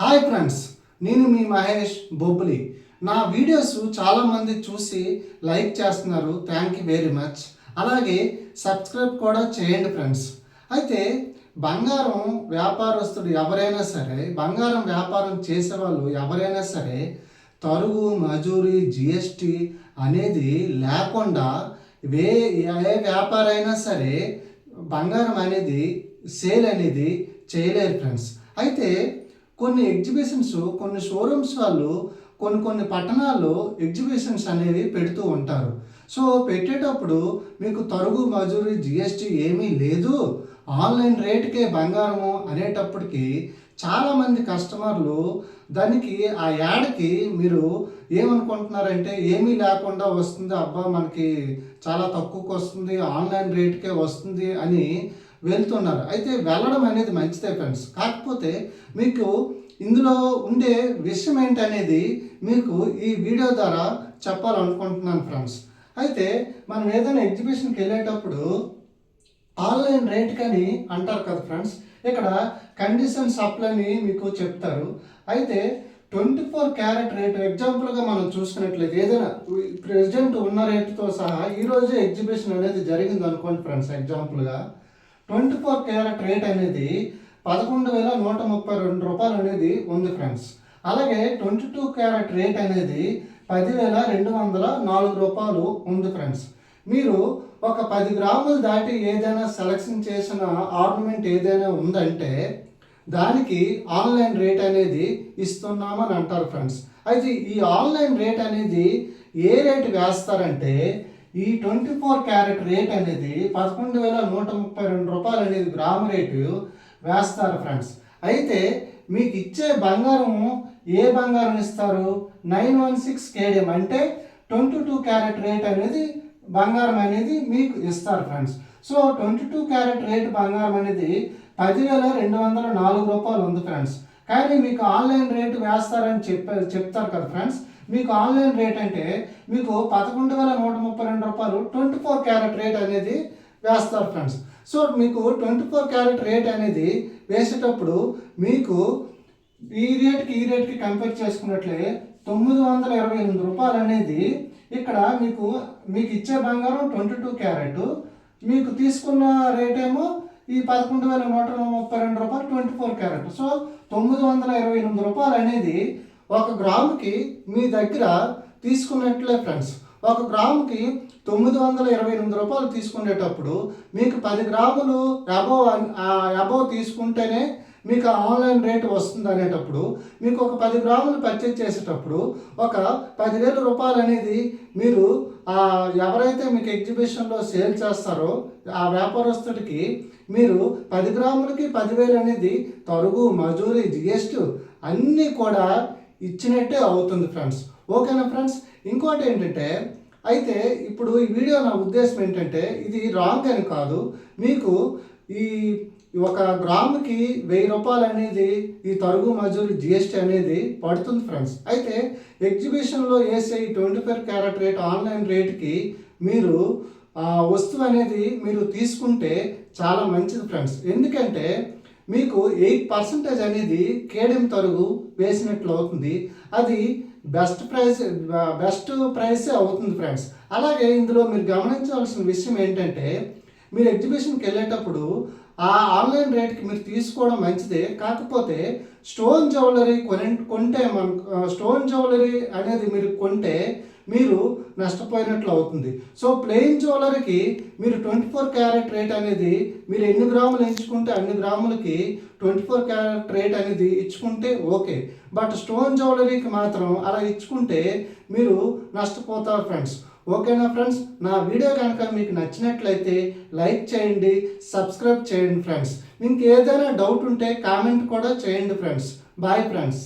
Hi friends నేను మీ మహేష్ బొబ్బులి. నా videos చాలామంది చూసి లైక్ చేస్తున్నారు థ్యాంక్ యూ వెరీ మచ్. అలాగే సబ్స్క్రైబ్ కూడా చేయండి ఫ్రెండ్స్. అయితే బంగారం వ్యాపారస్తుడు ఎవరైనా సరే బంగారం వ్యాపారం చేసేవాళ్ళు ఎవరైనా సరే తరుగు మజూరి జిఎస్టి అనేది లేకుండా వే ఏ వ్యాపారైనా సరే బంగారం అనేది సేల్ అనేది చేయలేరు ఫ్రెండ్స్. అయితే కొన్ని ఎగ్జిబిషన్స్ కొన్ని షోరూమ్స్ వాళ్ళు కొన్ని కొన్ని పట్టణాల్లో ఎగ్జిబిషన్స్ అనేవి పెడుతూ ఉంటారు. సో పెట్టేటప్పుడు మీకు తరుగు మజూరి జిఎస్టీ ఏమీ లేదు. ఆన్లైన్ రేటుకే బంగారము అనేటప్పటికి చాలామంది కస్టమర్లు దానికి ఆ యాడ్కి మీరు ఏమనుకుంటున్నారంటే ఏమీ లేకుండా వస్తుంది అబ్బా మనకి చాలా తక్కువకు వస్తుంది ఆన్లైన్ రేట్కే వస్తుంది అని వెళ్తున్నారు. అయితే వెళ్ళడం అనేది మంచిదే ఫ్రెండ్స్. కాకపోతే మీకు ఇందులో ఉండే విషయం ఏంటనేది మీకు ఈ వీడియో ద్వారా చెప్పాలనుకుంటున్నాను ఫ్రెండ్స్. అయితే మనం ఏదైనా ఎగ్జిబిషన్కి వెళ్ళేటప్పుడు ఆన్లైన్ రేట్ కానీ అంటారు కదా ఫ్రెండ్స్. ఇక్కడ కండిషన్ సప్లైని మీకు చెప్తారు. అయితే ట్వంటీ ఫోర్ క్యారెట్ రేటు ఎగ్జాంపుల్గా మనం చూసుకున్నట్లయితే ఏదైనా ప్రెసిడెంట్ ఉన్న రేటుతో సహా ఈరోజు ఎగ్జిబిషన్ అనేది జరిగింది అనుకోండి ఫ్రెండ్స్ ఎగ్జాంపుల్గా. ట్వంటీ ఫోర్ క్యారెట్ రేట్ అనేది పదకొండు వేల నూట ముప్పై రెండు రూపాయలు అనేది ఉంది ఫ్రెండ్స్ అలాగే ట్వంటీ టూ క్యారెట్ రేట్ అనేది పదివేల రెండు వందల నాలుగు రూపాయలు ఉంది ఫ్రెండ్స్ మీరు ఒక పది గ్రాములు దాటి ఏదైనా సెలెక్షన్ చేసిన ఆర్నమెంట్ ఏదైనా ఉందంటే దానికి ఆన్లైన్ రేట్ అనేది ఇస్తున్నామని అంటారు ఫ్రెండ్స్ అయితే ఈ ఆన్లైన్ రేట్ అనేది ఏ రేట్ వేస్తారంటే ఈ ట్వంటీ ఫోర్ క్యారెట్ రేట్ అనేది పదకొండు వేల నూట ముప్పై రెండు రూపాయలు అనేది గ్రాము రేటు వేస్తారు ఫ్రెండ్స్. అయితే మీకు ఇచ్చే బంగారం ఏ బంగారం ఇస్తారు? నైన్ వన్ సిక్స్ కేడియం అంటే ట్వంటీ టూ క్యారెట్ రేట్ అనేది బంగారం అనేది మీకు ఇస్తారు friends. So twenty two carat rate బంగారం అనేది పదివేల రెండు వందల నాలుగు రూపాయలు ఉంది ఫ్రెండ్స్. కానీ మీకు ఆన్లైన్ రేటు వేస్తారని చెప్ప చెప్తారు కదా ఫ్రెండ్స్. మీకు ఆన్లైన్ రేట్ అంటే మీకు పదకొండు వేల నూట ముప్పై రెండు రూపాయలు ట్వంటీ ఫోర్ క్యారెట్ రేట్ అనేది వేస్తారు ఫ్రెండ్స్. సో మీకు ట్వంటీ ఫోర్ క్యారెట్ రేట్ అనేది వేసేటప్పుడు మీకు ఈ రేట్కి ఈ రేట్కి కంపేర్ చేసుకున్నట్లే తొమ్మిది వందల ఇరవై ఎనిమిది రూపాయలు అనేది ఇక్కడ మీకు మీకు ఇచ్చే బంగారం ట్వంటీ టూ క్యారెట్. మీకు తీసుకున్న రేట్ ఏమో ఈ పదకొండు వేల నూట ముప్పై రెండు రూపాయలు ట్వంటీ ఫోర్ క్యారెట్. సో తొమ్మిది వందల ఇరవై ఎనిమిది రూపాయలు అనేది ఒక గ్రాముకి మీ దగ్గర తీసుకున్నట్లే ఫ్రెండ్స్ ఒక గ్రాముకి తొమ్మిది వందల ఇరవై ఎనిమిది రూపాయలు తీసుకునేటప్పుడు మీకు పది గ్రాములు అబోవ్ అబోవ్ తీసుకుంటేనే మీకు ఆన్లైన్ రేట్ వస్తుంది అనేటప్పుడు మీకు ఒక పది గ్రాములు పర్చేజ్ చేసేటప్పుడు ఒక పదివేల రూపాయలు అనేది మీరు ఎవరైతే మీకు ఎగ్జిబిషన్లో సేల్ చేస్తారో ఆ వ్యాపారస్తుడికి మీరు పది గ్రాములకి పదివేలు అనేది తరుగు మజూరి జిఎస్టీ అన్నీ కూడా ఇచ్చినట్టే అవుతుంది ఫ్రెండ్స్. ఓకేనా ఫ్రెండ్స్? ఇంకోటి ఏంటంటే అయితే ఇప్పుడు ఈ వీడియో నా ఉద్దేశం ఏంటంటే ఇది రాంగ్ అని కాదు. మీకు ఈ ఒక గ్రాముకి వెయ్యి రూపాయలు అనేది ఈ తరుగు మజూరి జిఎస్టీ అనేది పడుతుంది ఫ్రెండ్స్. అయితే ఎగ్జిబిషన్లో వేసే ఈ twenty five carat rate online రేట్కి మీరు వస్తువు అనేది మీరు తీసుకుంటే చాలా మంచిది ఫ్రెండ్స్. ఎందుకంటే మీకు ఎయిట్ పర్సెంటేజ్ అనేది కేడిఎం తరుగు వేసినట్లు అవుతుంది. అది బెస్ట్ ప్రైస్ బెస్ట్ ప్రైస్ అవుతుంది ఫ్రెండ్స్? అలాగే ఇందులో మీరు గమనించవలసిన విషయం ఏంటంటే మీరు ఎగ్జిబిషన్కి వెళ్ళేటప్పుడు ఆ ఆన్లైన్ రేట్కి మీరు తీసుకోవడం మంచిదే. కాకపోతే స్టోన్ జ్యువెలరీ కొని కొంటే మన స్టోన్ జ్యువెలరీ అనేది మీరు కొంటే మీరు నష్టపోయినట్లు అవుతుంది. సో ప్లెయిన్ జ్యువెలరీకి మీరు ట్వంటీ ఫోర్ క్యారెట్ రేట్ అనేది మీరు ఎన్ని గ్రాములు ఎంచుకుంటే అన్ని గ్రాములకి ట్వంటీ ఫోర్ క్యారెట్ రేట్ అనేది ఇచ్చుకుంటే ఓకే. బట్ స్టోన్ జ్యువెలరీకి మాత్రం అలా ఇచ్చుకుంటే మీరు నష్టపోతారు ఫ్రెండ్స్. ఓకేనా ఫ్రెండ్స్? నా వీడియో కనుక మీకు నచ్చినట్లయితే లైక్ చేయండి సబ్స్క్రైబ్ చేయండి ఫ్రెండ్స్. మీకు ఏదైనా డౌట్ ఉంటే కామెంట్ కూడా చేయండి ఫ్రెండ్స్. Bye friends